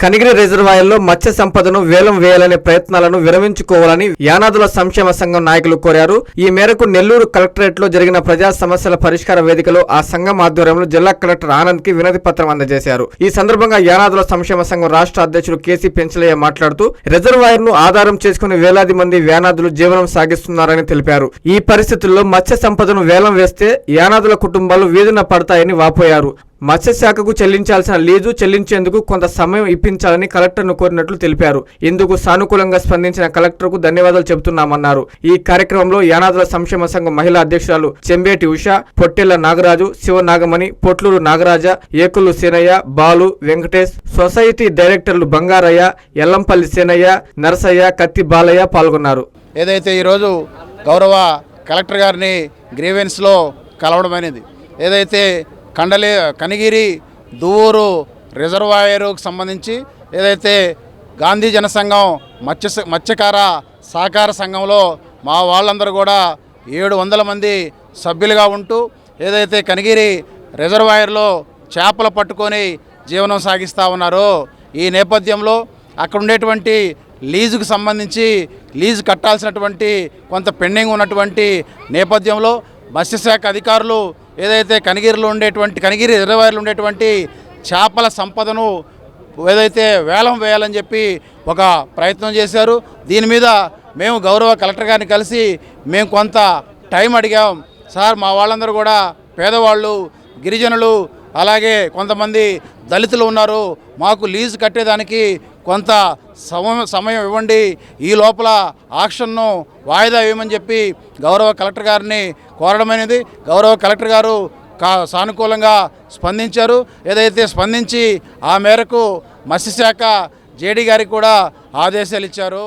కనిగిరి రిజర్వాయర్లో మత్స్య సంపదను వేలం వేయాలనే ప్రయత్నాలను విరమించుకోవాలని యానాదుల సంక్షేమ సంఘం నాయకులు కోరారు. ఈ మేరకు నెల్లూరు కలెక్టరేట్లో జరిగిన ప్రజా సమస్యల పరిష్కార వేదికలో ఆ సంఘం ఆధ్వర్యంలో జిల్లా కలెక్టర్ ఆనంద్కి వినతి పత్రం అందజేశారు. ఈ సందర్భంగా యానాదుల సంక్షేమ సంఘం రాష్ట్ర అధ్యక్షులు కేసీ పెంచలయ్య మాట్లాడుతూ రిజర్వాయర్ను ఆధారం చేసుకుని వేలాది మంది యానాదులు జీవనం సాగిస్తున్నారని తెలిపారు. ఈ పరిస్థితుల్లో మత్స్య సంపదను వేలం వేస్తే యానాదుల కుటుంబాలు వీధిన పడతాయని వాపోయారు. మత్స్యశాఖకు చెల్లించాల్సిన లీజు చెల్లించేందుకు కొంత సమయం ఇప్పించాలని కలెక్టర్ను కోరినట్లు తెలిపారు. ఇందుకు సానుకూలంగా స్పందించిన కలెక్టర్కు ధన్యవాదాలు చెబుతున్నామన్నారు. ఈ కార్యక్రమంలో యానాదుల సంక్షేమ సంఘం మహిళా అధ్యక్షురాలు చెంబేటి ఉష పొట్టెళ్ళ నాగరాజు శివ నాగమణి పొట్లూరు నాగరాజ ఏకులు సేనయ్య బాలు వెంకటేష్ సొసైటీ డైరెక్టర్లు బంగారయ్య ఎల్లంపల్లి సేనయ్య నరసయ్య కత్తి బాలయ్య పాల్గొన్నారు. ఏదైతే ఈరోజు గౌరవ కలెక్టర్ గారిని గ్రీవెన్స్లో కలవడమైనది ఏదైతే కండలి కనిగిరి దువ్వూరు రిజర్వాయరుకు సంబంధించి ఏదైతే గాంధీ జనసంఘం మత్స్య మత్స్యకార సహకార సంఘంలో మా వాళ్ళందరూ కూడా ఏడు వందల మంది సభ్యులుగా ఉంటూ ఏదైతే కనిగిరి రిజర్వాయర్లో చేపలు పట్టుకొని జీవనం సాగిస్తూ ఉన్నారో ఈ నేపథ్యంలో అక్కడ ఉండేటువంటి లీజుకు సంబంధించి లీజు కట్టాల్సినటువంటి కొంత పెండింగ్ ఉన్నటువంటి నేపథ్యంలో మత్స్యశాఖ అధికారులు ఏదైతే కనిగిరిలో ఉండేటువంటి కనిగిరి రిజర్వాయర్లు ఉండేటువంటి చేపల సంపదను ఏదైతే వేలం వేయాలని చెప్పి ఒక ప్రయత్నం చేశారు. దీని మీద మేము గౌరవ కలెక్టర్ గారిని కలిసి మేము కొంత టైం అడిగాం. సార్ మా వాళ్ళందరూ కూడా పేదవాళ్ళు గిరిజనులు అలాగే కొంతమంది దళితులు ఉన్నారు. మాకు లీజు కట్టేదానికి కొంత సమయం సమయం ఇవ్వండి. ఈ లోపల ఆక్షన్ను వాయిదా వేయమని చెప్పి గౌరవ కలెక్టర్ గారిని కోరడమైనది గౌరవ కలెక్టర్ గారు కా సానుకూలంగా స్పందించారు. ఏదైతే స్పందించి ఆ మేరకు మత్స్యశాఖ జేడీ గారికి కూడా ఆదేశాలు ఇచ్చారు.